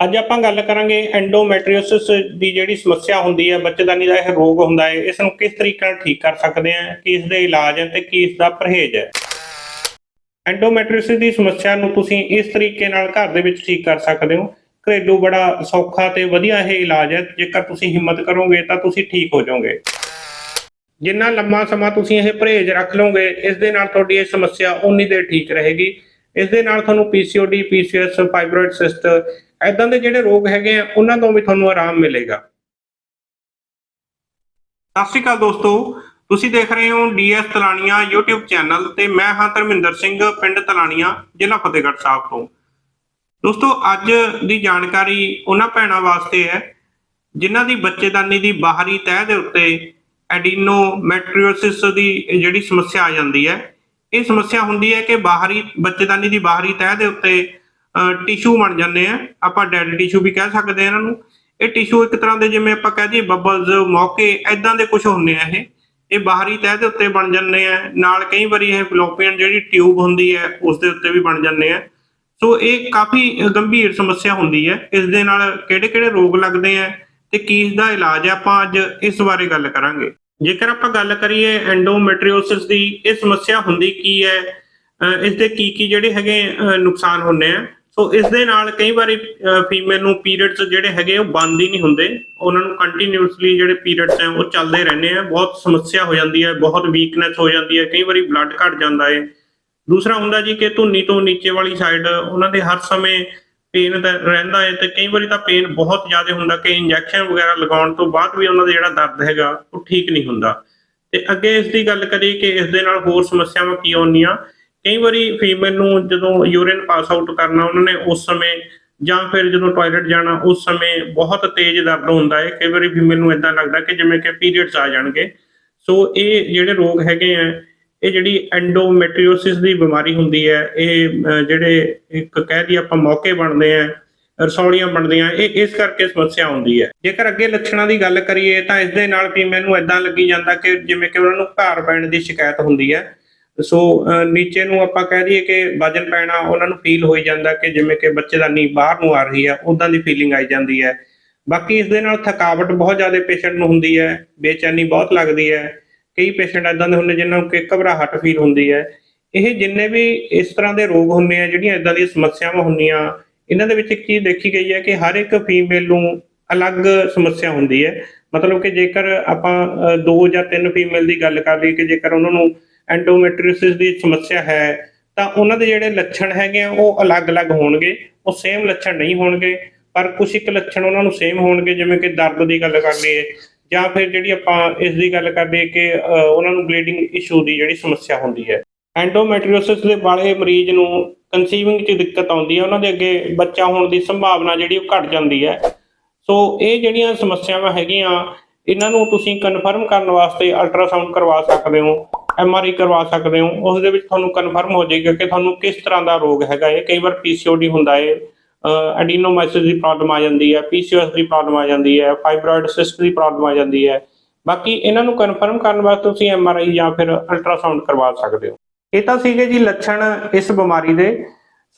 ਅੱਜ ਆਪਾਂ ਗੱਲ ਕਰਾਂਗੇ ਐਂਡੋਮੈਟ੍ਰੀਓਸਿਸ ਦੀ ਜਿਹੜੀ ਸਮੱਸਿਆ ਹੁੰਦੀ ਹੈ, ਬੱਚੇਦਾਨੀ ਦਾ ਇਹ ਰੋਗ ਹੁੰਦਾ ਹੈ, ਇਸ ਨੂੰ ਕਿਸ ਤਰੀਕੇ ਨਾਲ ਠੀਕ ਕਰ ਸਕਦੇ ਹਾਂ ਕੀ ਇਸ ਦੇ ਇਲਾਜ ਹੈ ਤੇ ਕੀ ਇਸ ਦਾ ਪਰਹੇਜ਼ ਹੈ। ਐਂਡੋਮੈਟ੍ਰੀਓਸਿਸ ਦੀ ਸਮੱਸਿਆ ਨੂੰ ਤੁਸੀਂ ਇਸ ਤਰੀਕੇ ਨਾਲ ਘਰ ਦੇ ਵਿੱਚ ਠੀਕ ਕਰ ਸਕਦੇ ਹੋ। ਘਰੇਲੂ ਬੜਾ ਸੌਖਾ ਤੇ ਵਧੀਆ ਇਹ ਇਲਾਜ ਹੈ, ਜੇਕਰ ਤੁਸੀਂ ਹਿੰਮਤ ਕਰੋਗੇ ਤਾਂ ਤੁਸੀਂ ਠੀਕ ਹੋ ਜਾਓਗੇ। ਜਿੰਨਾ ਲੰਮਾ ਸਮਾਂ ਤੁਸੀਂ ਇਹ ਪਰਹੇਜ਼ ਰੱਖ ਲਓਗੇ, ਇਸ ਦੇ ਨਾਲ ਤੁਹਾਡੀ ਇਹ ਸਮੱਸਿਆ ਉਨੀ ਦੇਰ ਠੀਕ ਰਹੇਗੀ। ਇਸ ਦੇ ਨਾਲ ਤੁਹਾਨੂੰ ਪੀਸੀਓਡੀ ਪੀਸੀਐਸ ਫਾਈਬਰੋਇਡ ਸਿਸਟ ਐਦਾਂ ਦੇ ਜਿਹੜੇ ਰੋਗ ਹੈਗੇ ਆ, ਉਹਨਾਂ ਤੋਂ ਵੀ ਤੁਹਾਨੂੰ ਆਰਾਮ ਮਿਲੇਗਾ। ਸਤਿ ਸ਼੍ਰੀ ਅਕਾਲ ਦੋਸਤੋ, ਤੁਸੀਂ ਦੇਖ ਰਹੇ ਹੋ ਡੀਐਸ ਤਲਾਣੀਆਂ YouTube ਚੈਨਲ ਤੇ ਮੈਂ ਹਾਂ ਧਰਮਿੰਦਰ ਸਿੰਘ, ਪਿੰਡ ਤਲਾਣੀਆਂ ਜ਼ਿਲ੍ਹਾ ਫਤਿਹਗੜ੍ਹ ਸਾਹਿਬ ਤੋਂ। ਦੋਸਤੋ, ਅੱਜ ਦੀ ਜਾਣਕਾਰੀ ਉਹਨਾਂ ਭੈਣਾਂ ਵਾਸਤੇ ਹੈ, ਜਿਨ੍ਹਾਂ ਦੀ ਬੱਚੇਦਾਨੀ ਦੀ ਬਾਹਰੀ ਤਹਿ ਦੇ ਉੱਤੇ ਐਡੀਨੋਮੈਟ੍ਰੀਓਸਿਸ ਦੀ ਜਿਹੜੀ ਸਮੱਸਿਆ ਆ ਜਾਂਦੀ ਹੈ, ਇਹ ਸਮੱਸਿਆ ਹੁੰਦੀ ਹੈ ਕਿ ਬਾਹਰੀ ਬੱਚੇਦਾਨੀ ਦੀ ਬਾਹਰੀ ਤਹਿ ਦੇ ਉੱਤੇ ਟਿਸ਼ੂ ਬਣ ਜਾਂਦੇ ਆ। ਆਪਾਂ ਡੈਡ ਟਿਸ਼ੂ ਵੀ ਕਹਿ ਸਕਦੇ ਆ ਇਹਨਾਂ ਨੂੰ। ਇਹ ਟਿਸ਼ੂ ਇੱਕ ਤਰ੍ਹਾਂ ਦੇ ਜਿਵੇਂ ਆਪਾਂ ਕਹਿ ਦਈਏ ਬਬਲਸ ਮੌਕੇ ਐਦਾਂ ਦੇ ਕੁਝ ਹੁੰਦੇ ਆ ਇਹ। ਇਹ ਬਾਹਰੀ ਤਹਿ ਦੇ ਉੱਤੇ ਬਣ ਜਾਂਦੇ ਆ। ਨਾਲ ਕਈ ਵਾਰੀ ਇਹ ਫਲੋਪੀਅਨ ਜਿਹੜੀ ਟਿਊਬ ਹੁੰਦੀ ਹੈ, ਉਸ ਦੇ ਉੱਤੇ ਵੀ ਬਣ ਜਾਂਦੇ ਆ। ਸੋ ਇਹ ਕਾਫੀ ਗੰਭੀਰ ਸਮੱਸਿਆ ਹੁੰਦੀ ਹੈ। ਇਸ ਦੇ ਨਾਲ ਕਿਹੜੇ-ਕਿਹੜੇ ਰੋਗ ਲੱਗਦੇ ਆ ਤੇ ਕੀ ਇਸ ਦਾ ਇਲਾਜ ਹੈ ਆਪਾਂ ਅੱਜ ਇਸ ਬਾਰੇ ਗੱਲ ਕਰਾਂਗੇ। ਜੇਕਰ ਆਪਾਂ ਗੱਲ ਕਰੀਏ ਐਂਡੋਮੈਟਰੀਓਸਿਸ ਦੀ, ਇਹ ਸਮੱਸਿਆ ਹੁੰਦੀ ਕੀ ਹੈ? ਅਹ, ਇਸ ਦੇ ਕੀ ਕੀ ਜਿਹੜੇ ਹੈਗੇ ਨੁਕਸਾਨ ਹੁੰਦੇ ਆ? ਸੋ ਇਸ ਦੇ ਨਾਲ ਕਈ ਵਾਰੀ ਫੀਮੇਲ ਨੂੰ ਪੀਰੀਅਡਸ ਜਿਹੜੇ ਹੈਗੇ ਉਹ ਬੰਦ ਹੀ ਨਹੀਂ ਹੁੰਦੇ। ਉਹਨਾਂ ਨੂੰ ਕੰਟੀਨਿਊਸਲੀ ਜਿਹੜੇ ਪੀਰੀਅਡਸ ਹੈ ਉਹ ਚੱਲਦੇ ਰਹਿੰਦੇ ਆ। ਬਹੁਤ ਸਮੱਸਿਆ ਹੋ ਜਾਂਦੀ ਹੈ ਬਹੁਤ ਵੀਕਨੈਸ ਹੋ ਜਾਂਦੀ ਹੈ ਕਈ ਵਾਰੀ ਬਲੱਡ ਘਟ ਜਾਂਦਾ ਹੈ ਦੂਸਰਾ ਹੁੰਦਾ ਜੀ ਕਿ ਧੁੰਨੀ ਤੋਂ ਨੀਚੇ ਵਾਲੀ ਸਾਈਡ ਉਹਨਾਂ ਦੇ ਹਰ ਸਮੇਂ ਪੇਨ ਰਹਿੰਦਾ ਹੈ ਤੇ ਕਈ ਵਾਰੀ ਤਾਂ ਪੇਨ ਬਹੁਤ ਜ਼ਿਆਦਾ ਹੁੰਦਾ, ਕਿ ਇੰਜੈਕਸ਼ਨ ਵਗੈਰਾ ਲਗਾਉਣ ਤੋਂ ਬਾਅਦ ਵੀ ਉਹਨਾਂ ਦਾ ਜਿਹੜਾ ਦਰਦ ਹੈਗਾ, ਉਹ ਠੀਕ ਨਹੀਂ ਹੁੰਦਾ। ਤੇ ਅੱਗੇ ਇਸ ਦੀ ਗੱਲ ਕਰੀਏ ਕਿ ਇਸ ਦੇ ਨਾਲ ਹੋਰ ਸਮੱਸਿਆਵਾਂ ਕੀ ਆਉਂਦੀਆਂ? ਕਈ ਵਾਰੀ ਫੀਮੇਲ ਨੂੰ ਜਦੋਂ ਯੂਰਿਨ ਪਾਸ ਆਊਟ ਕਰਨਾ ਉਹਨਾਂ ਨੇ ਉਸ ਸਮੇਂ ਜਾਂ ਫਿਰ ਜਦੋਂ ਟਾਇਲਟ ਜਾਣਾ, ਉਸ ਸਮੇਂ ਬਹੁਤ ਤੇਜ਼ ਦਰਦ ਹੁੰਦਾ ਹੈ। ਕਈ ਵਾਰੀ ਫੀਮੇਲ ਨੂੰ ਇਦਾਂ ਲੱਗਦਾ ਕਿ ਜਿਵੇਂ ਕਿ ਪੀਰੀਅਡਸ ਆ ਜਾਣਗੇ। ਸੋ ਇਹ ਜਿਹੜੇ ਰੋਗ ਹੈਗੇ ਆ, ਇਹ ਜਿਹੜੀ ਐਂਡੋਮੈਟ੍ਰੀਓਸਿਸ ਦੀ ਬਿਮਾਰੀ ਹੁੰਦੀ ਹੈ, ਇਹ ਜਿਹੜੇ ਇੱਕ ਕਹਿ ਦਈਏ ਆਪਾਂ ਮੌਕੇ ਬਣਦੇ ਆ, ਰਸੌਲੀਆਂ ਬਣਦੀਆਂ, ਇਹ ਇਸ ਕਰਕੇ ਸਮੱਸਿਆ ਹੁੰਦੀ ਹੈ। ਜੇਕਰ ਅੱਗੇ ਲੱਛਣਾਂ ਦੀ ਗੱਲ ਕਰੀਏ ਤਾਂ ਇਸ ਦੇ ਨਾਲ ਫੀਮੇਲ ਨੂੰ ਇਦਾਂ ਲੱਗੀ ਜਾਂਦਾ ਕਿ ਜਿਵੇਂ ਕਿ ਉਹਨਾਂ ਨੂੰ ਭਾਰ ਪੈਣ ਦੀ ਸ਼ਿਕਾਇਤ ਹੁੰਦੀ ਹੈ। ਸੋ ਨੀਚੇ ਨੂੰ ਆਪਾਂ ਕਹਿ ਦਈਏ ਕਿ ਵਜਨ ਪੈਣਾ, ਉਹਨਾਂ ਨੂੰ ਫੀਲ ਹੋਈ ਜਾਂਦਾ ਕਿ ਜਿਵੇਂ ਕਿ ਬੱਚੇ ਦਾ ਬੱਚੇਦਾਨੀ ਬਾਹਰ ਨੂੰ ਆ ਰਹੀ ਹੈ ਉਦਾਂ ਦੀ ਫੀਲਿੰਗ ਆਈ ਜਾਂਦੀ ਹੈ। ਬਾਕੀ ਇਸ ਦੇ ਨਾਲ ਥਕਾਵਟ ਬਹੁਤ ਜ਼ਿਆਦਾ ਪੇਸ਼ੈਂਟ ਨੂੰ ਹੁੰਦੀ ਹੈ, ਬੇਚੈਨੀ ਬਹੁਤ ਲੱਗਦੀ ਹੈ। ਕਈ ਪੇਸ਼ੈਂਟ ਇਦਾਂ ਦੇ ਹੁੰਦੇ ਜਿਨ੍ਹਾਂ ਨੂੰ ਕਿ ਘਬਰਾਹਟ ਫੀਲ ਹੁੰਦੀ ਹੈ। ਇਹ ਜਿੰਨੇ ਵੀ ਇਸ ਤਰ੍ਹਾਂ ਦੇ ਰੋਗ ਹੁੰਦੇ ਆ, ਜਿਹੜੀਆਂ ਇਦਾਂ ਦੀਆਂ ਸਮੱਸਿਆਵਾਂ ਹੁੰਦੀਆਂ, ਇਹਨਾਂ ਦੇ ਵਿੱਚ ਇੱਕ ਚੀਜ਼ ਦੇਖੀ ਗਈ ਹੈ ਕਿ ਹਰ ਇੱਕ ਫੀਮੇਲ ਨੂੰ ਅਲੱਗ ਸਮੱਸਿਆ ਹੁੰਦੀ ਹੈ। ਮਤਲਬ ਕਿ ਜੇਕਰ ਆਪਾਂ ਦੋ ਜਾਂ ਤਿੰਨ ਫੀਮੇਲ ਦੀ ਗੱਲ ਕਰ ਲਈਏ ਕਿ ਜੇਕਰ ਉਹਨਾਂ ਨੂੰ ਐਂਡੋਮੈਟ੍ਰੀਓਸਿਸ ਦੀ ਸਮੱਸਿਆ ਹੈ, ਤਾਂ ਉਹਨਾਂ ਦੇ ਜਿਹੜੇ ਲੱਛਣ ਹੈਗੇ ਆ, ਉਹ ਅਲੱਗ-ਅਲੱਗ ਹੋਣਗੇ, ਉਹ ਸੇਮ ਲੱਛਣ ਨਹੀਂ ਹੋਣਗੇ, ਪਰ ਕੁਝ ਇੱਕ ਲੱਛਣ ਉਹਨਾਂ ਨੂੰ ਸੇਮ ਹੋਣਗੇ, ਜਿਵੇਂ ਕਿ ਦਰਦ ਦੀ ਗੱਲ ਕਰ ਲਈਏ, ਜਾਂ ਫਿਰ ਜਿਹੜੀ ਆਪਾਂ ਇਸ ਦੀ ਗੱਲ ਕਰ ਲਈਏ ਕਿ ਉਹਨਾਂ ਨੂੰ ਬਲੀਡਿੰਗ ਇਸ਼ੂ ਦੀ ਜਿਹੜੀ ਸਮੱਸਿਆ ਹੁੰਦੀ ਹੈ। ਐਂਡੋਮੈਟ੍ਰੀਓਸਿਸ ਦੇ ਵਾਲੇ ਮਰੀਜ਼ ਨੂੰ ਕਨਸੀਵਿੰਗ 'ਚ ਦਿੱਕਤ ਆਉਂਦੀ ਹੈ, ਉਹਨਾਂ ਦੇ ਅੱਗੇ ਬੱਚਾ ਹੋਣ ਦੀ ਸੰਭਾਵਨਾ ਜਿਹੜੀ ਉਹ ਘਟ ਜਾਂਦੀ ਹੈ। ਸੋ ਇਹ ਜਿਹੜੀਆਂ ਸਮੱਸਿਆਵਾਂ ਹੈਗੀਆਂ, ਇਹਨਾਂ ਨੂੰ ਤੁਸੀਂ ਕਨਫਰਮ ਕਰਨ ਵਾਸਤੇ ਅਲਟਰਾਸਾਊਂਡ ਕਰਵਾ ਸਕਦੇ ਹੋ। ਐਮਆਰਆਈ ਕਰਵਾ ਸਕਦੇ ਹੋ ਉਸ ਦੇ ਵਿੱਚ ਤੁਹਾਨੂੰ ਕਨਫਰਮ ਹੋ ਜਾਏਗਾ ਕਿ ਤੁਹਾਨੂੰ ਕਿਸ ਤਰ੍ਹਾਂ ਦਾ ਰੋਗ ਹੈਗਾ ਹੈ ਕਈ ਵਾਰ ਪੀਸੀਓਡੀ ਹੁੰਦਾ ਹੈ ਐਡੀਨੋਮਾਈਸਿਸ ਦੀ ਪ੍ਰੋਬਲਮ ਆ ਜਾਂਦੀ ਹੈ ਪੀਸੀਓਐਸ ਦੀ ਪ੍ਰੋਬਲਮ ਆ ਜਾਂਦੀ ਹੈ ਫਾਈਬਰੋਇਡ ਸਿਸਟ ਦੀ ਪ੍ਰੋਬਲਮ ਆ ਜਾਂਦੀ ਹੈ। ਬਾਕੀ ਇਹਨਾਂ ਨੂੰ ਕਨਫਰਮ ਕਰਨ ਵਾਸਤੇ ਤੁਸੀਂ ਐਮਆਰਆਈ ਜਾਂ ਫਿਰ ਅਲਟਰਾਸਾਊਂਡ ਕਰਵਾ ਸਕਦੇ ਹੋ। ਇਹ ਤਾਂ ਸੀਗੇ ਜੀ ਲੱਛਣ ਇਸ ਬਿਮਾਰੀ ਦੇ।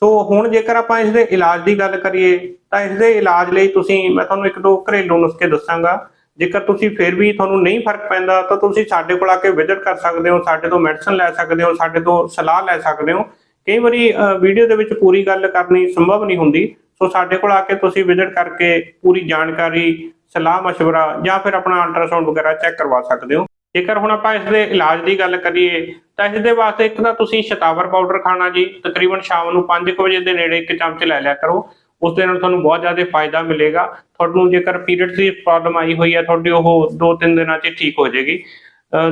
ਸੋ ਹੁਣ ਜੇਕਰ ਆਪਾਂ ਇਸ ਦੇ ਇਲਾਜ ਦੀ ਗੱਲ ਕਰੀਏ, ਤਾਂ ਇਸ ਦੇ ਇਲਾਜ ਲਈ ਤੁਸੀਂ, ਮੈਂ ਤੁਹਾਨੂੰ ਇੱਕ ਦੋ ਘਰੇਲੂ ਨੁਸਖੇ ਦੱਸਾਂਗਾ। ਜੇਕਰ ਤੁਸੀਂ ਫਿਰ ਵੀ ਤੁਹਾਨੂੰ ਨਹੀਂ ਫ਼ਰਕ ਪੈਂਦਾ, ਤਾਂ ਤੁਸੀਂ ਸਾਡੇ ਕੋਲ ਆ ਕੇ ਵਿਜ਼ਿਟ ਕਰ ਸਕਦੇ ਹੋ, ਸਾਡੇ ਤੋਂ ਮੈਡੀਸਨ ਲੈ ਸਕਦੇ ਹੋ, ਸਾਡੇ ਤੋਂ ਸਲਾਹ ਲੈ ਸਕਦੇ ਹੋ। ਕਈ ਵਾਰੀ ਵੀਡੀਓ ਦੇ ਵਿੱਚ ਪੂਰੀ ਗੱਲ ਕਰਨੀ ਸੰਭਵ ਨਹੀਂ ਹੁੰਦੀ। ਸੋ ਸਾਡੇ ਕੋਲ ਆ ਕੇ ਤੁਸੀਂ ਵਿਜ਼ਿਟ ਕਰਕੇ ਪੂਰੀ ਜਾਣਕਾਰੀ, ਸਲਾਹ مشਵਰਾ ਜਾਂ ਫਿਰ ਆਪਣਾ ਅਲਟਰਾਸਾਊਂਡ ਵਗੈਰਾ ਚੈੱਕ ਕਰਵਾ ਸਕਦੇ ਹੋ। ਜੇਕਰ ਹੁਣ ਆਪਾਂ ਇਸ ਦੇ ਇਲਾਜ ਦੀ ਗੱਲ ਕਰੀਏ, ਤਾਂ ਇਸ ਦੇ ਵਾਸਤੇ ਇੱਕ ਤਾਂ ਤੁਸੀਂ ਸ਼ਤਾਵਰ ਪਾਊਡਰ ਖਾਣਾ ਜੀ, ਤਕਰੀਬਨ ਸ਼ਾਮ ਨੂੰ 5:00 ਵਜੇ ਦੇ ਨੇੜੇ ਇੱਕ ਚਮਚ ਲੈ ਲਿਆ ਕਰੋ। ਉਸ ਦੇ ਨਾਲ ਤੁਹਾਨੂੰ ਬਹੁਤ ਜ਼ਿਆਦਾ ਫਾਇਦਾ ਮਿਲੇਗਾ। ਤੁਹਾਨੂੰ ਜੇਕਰ ਪੀਰੀਅਡ ਦੀ ਪ੍ਰੋਬਲਮ ਆਈ ਹੋਈ ਹੈ, ਤੁਹਾਡੀ ਉਹ 2-3 ਦਿਨਾਂ 'ਚ ਠੀਕ ਹੋ ਜਾਏਗੀ।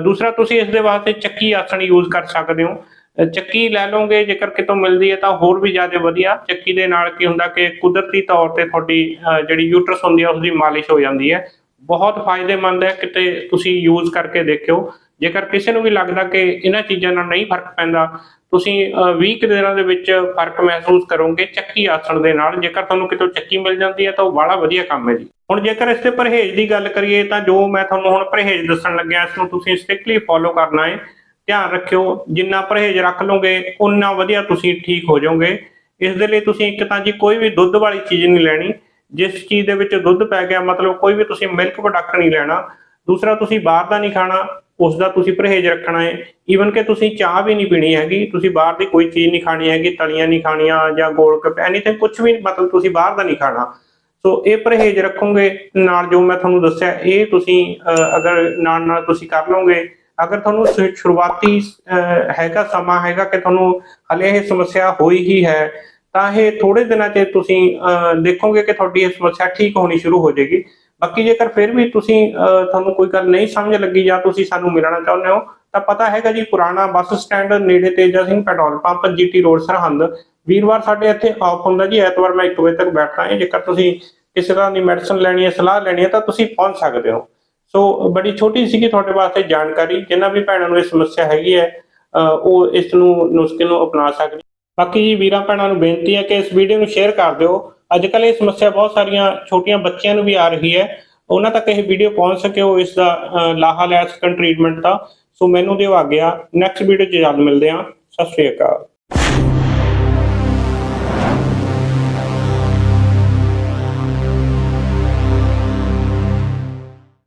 ਦੂਸਰਾ, ਤੁਸੀਂ ਇਸ ਦੇ ਵਾਸਤੇ ਚੱਕੀ ਆਸਣ ਯੂਜ਼ ਕਰ ਸਕਦੇ ਹੋ। ਚੱਕੀ ਲੈ ਲਓਗੇ, ਜੇਕਰ ਕਿਤੋਂ ਮਿਲਦੀ ਹੈ ਤਾਂ ਹੋਰ ਵੀ ਜ਼ਿਆਦਾ ਵਧੀਆ। ਚੱਕੀ ਦੇ ਨਾਲ ਕੀ ਹੁੰਦਾ ਕਿ ਕੁਦਰਤੀ ਤੌਰ ਤੇ ਤੁਹਾਡੀ ਜਿਹੜੀ ਯੂਟਰਸ ਹੁੰਦੀ ਹੈ ਉਸ ਦੀ ਮਾਲਿਸ਼ ਹੋ ਜਾਂਦੀ ਹੈ। ਬਹੁਤ ਫਾਇਦੇਮੰਦ ਹੈ, ਕਿਤੇ ਤੁਸੀਂ ਯੂਜ਼ ਕਰਕੇ ਦੇਖਿਓ। ਜੇਕਰ ਕਿਸੇ ਨੂੰ ਵੀ ਲੱਗਦਾ ਕਿ ਇਹਨਾਂ ਚੀਜ਼ਾਂ ਨਾਲ ਨਹੀਂ ਫ਼ਰਕ ਪੈਂਦਾ, ਤੁਸੀਂ 20 ਕੁ ਦਿਨਾਂ ਦੇ ਵਿੱਚ ਫ਼ਰਕ ਮਹਿਸੂਸ ਕਰੋਗੇ ਚੱਕੀ ਆਸਣ ਦੇ ਨਾਲ, ਜੇਕਰ ਤੁਹਾਨੂੰ ਕਿਤੋਂ ਚੱਕੀ ਮਿਲ ਜਾਂਦੀ ਹੈ ਤਾਂ ਉਹ ਬੜਾ ਵਧੀਆ ਕੰਮ ਹੈ ਜੀ। ਹੁਣ ਜੇਕਰ ਇਸ ਤੇ ਪਰਹੇਜ਼ ਦੀ ਗੱਲ ਕਰੀਏ ਤਾਂ ਜੋ ਮੈਂ ਤੁਹਾਨੂੰ ਹੁਣ ਪਰਹੇਜ਼ ਦੱਸਣ ਲੱਗਿਆ, ਇਸ ਨੂੰ ਤੁਸੀਂ ਸਟ੍ਰਿਕਟਲੀ ਫੋਲੋ ਕਰਨਾ ਹੈ। ਧਿਆਨ ਰੱਖਿਓ, ਜਿੰਨਾ ਪਰਹੇਜ਼ ਰੱਖ ਲਓਗੇ ਉਨਾ ਵਧੀਆ ਤੁਸੀਂ ਠੀਕ ਹੋ ਜਾਓਗੇ। ਇਸ ਦੇ ਲਈ ਤੁਸੀਂ ਇੱਕ ਤਾਂ ਜੀ ਕੋਈ ਵੀ ਦੁੱਧ ਵਾਲੀ ਚੀਜ਼ ਨਹੀਂ ਲੈਣੀ। ਜਿਸ ਚੀਜ਼ ਦੇ ਵਿੱਚ ਦੁੱਧ ਪੈ ਗਿਆ, ਮਤਲਬ ਕੋਈ ਵੀ ਤੁਸੀਂ ਮਿਲਕ ਪ੍ਰੋਡਕਟ ਨਹੀਂ ਲੈਣਾ। ਦੂਸਰਾ, ਤੁਸੀਂ ਬਾਹਰ ਦਾ ਨਹੀਂ ਖਾਣਾ। ਉਸ ਦਾ ਤੁਸੀਂ ਪਰਹੇਜ਼ ਰੱਖਣਾ ਹੈ। ਈਵਨ ਕਿ ਤੁਸੀਂ ਚਾਹ ਵੀ ਨਹੀਂ ਪੀਣੀ ਹੈਗੀ ਤੁਸੀਂ ਬਾਹਰ ਦੀ ਕੋਈ ਚੀਜ਼ ਨਹੀਂ ਖਾਣੀ ਹੈਗੀ ਤਲੀਆਂ ਨਹੀਂ ਖਾਣੀਆਂ ਜਾਂ ਗੋਲ ਐਨੀਥਿੰਗ ਕੁਝ ਵੀ ਮਤਲਬ ਤੁਸੀਂ ਬਾਹਰ ਦਾ ਨਹੀਂ ਖਾਣਾ। ਸੋ ਇਹ ਪਰਹੇਜ਼ ਰੱਖੋਗੇ ਨਾਲ ਜੋ ਮੈਂ ਤੁਹਾਨੂੰ ਦੱਸਿਆ ਇਹ ਤੁਸੀਂ ਅਹ, ਅਗਰ ਨਾਲ ਨਾਲ ਤੁਸੀਂ ਕਰ ਲਓਗੇ ਅਗਰ ਤੁਹਾਨੂੰ ਸ਼ੁਰੂਆਤੀ ਅਹ, ਹੈਗਾ ਸਮਾਂ ਹੈਗਾ ਕਿ ਤੁਹਾਨੂੰ ਹਲੇ ਇਹ ਸਮੱਸਿਆ ਹੋਈ ਹੀ ਹੈ ਤਾਂ ਇਹ ਥੋੜੇ ਦਿਨਾਂ 'ਚ ਤੁਸੀਂ ਅਹ, ਦੇਖੋਗੇ ਕਿ ਤੁਹਾਡੀ ਇਹ ਸਮੱਸਿਆ ਠੀਕ ਹੋਣੀ ਸ਼ੁਰੂ ਹੋ ਜਾਏਗੀ। ਬਾਕੀ ਜੇਕਰ ਫਿਰ ਵੀ ਤੁਸੀਂ ਤੁਹਾਨੂੰ ਕੋਈ ਗੱਲ ਨਹੀਂ ਸਮਝ ਲੱਗੀ ਜਾਂ ਤੁਸੀਂ ਸਾਨੂੰ ਮਿਲਣਾ ਚਾਹੁੰਦੇ ਹੋ ਤਾਂ ਪਤਾ ਹੈਗਾ ਜੀ ਪੁਰਾਣਾ ਬੱਸ ਸਟੈਂਡ ਨੇੜੇ Teja Singh petrol pump GT road Sirhind. ਵੀਰਵਾਰ ਸਾਡੇ ਇੱਥੇ ਆਫ ਹੁੰਦਾ ਜੀ ਐਤਵਾਰ ਮੈਂ 1 ਵਜੇ ਤੱਕ ਬੈਠਦਾ ਹਾਂ। ਜੇਕਰ ਤੁਸੀਂ ਕਿਸੇ ਤਰ੍ਹਾਂ ਦੀ ਮੈਡੀਸਨ ਲੈਣੀ ਹੈ ਸਲਾਹ ਲੈਣੀ ਹੈ ਤਾਂ ਤੁਸੀਂ ਪਹੁੰਚ ਸਕਦੇ ਹੋ। ਸੋ ਬੜੀ ਛੋਟੀ ਸੀਗੀ ਤੁਹਾਡੇ ਵਾਸਤੇ ਜਾਣਕਾਰੀ ਜਿਨ੍ਹਾਂ ਵੀ ਭੈਣਾਂ ਨੂੰ ਇਹ ਸਮੱਸਿਆ ਹੈਗੀ ਹੈ ਅਹ, ਉਹ ਇਸ ਨੂੰ ਨੁਸਖੇ ਨੂੰ ਅਪਣਾ ਸਕਦੇ ਬਾਕੀ ਜੀ ਵੀਰਾਂ ਭੈਣਾਂ ਨੂੰ ਬੇਨਤੀ ਹੈ ਕਿ ਇਸ ਵੀਡੀਓ ਨੂੰ ਸ਼ੇਅਰ ਕਰ ਦਿਓ। ਅੱਜ ਕੱਲ ਇਹ ਸਮੱਸਿਆ ਬਹੁਤ ਸਾਰੀਆਂ ਛੋਟੀਆਂ ਬੱਚਿਆਂ ਨੂੰ ਵੀ ਆ ਰਹੀ ਹੈ। ਉਹਨਾਂ ਤੱਕ ਇਹ ਵੀਡੀਓ ਪਹੁੰਚ ਸਕੇ, ਉਹ ਇਸ ਦਾ ਲਾਹਾ ਲੈ ਸਕਣ ਟ੍ਰੀਟਮੈਂਟ ਦਾ। ਸੋ ਮੈਨੂੰ ਦਿਓ ਆ ਗਿਆ। ਨੈਕਸਟ ਵੀਡੀਓ 'ਚ ਜਲਦ ਮਿਲਦੇ ਹਾਂ। ਸਤਿ ਸ਼੍ਰੀ ਅਕਾਲ।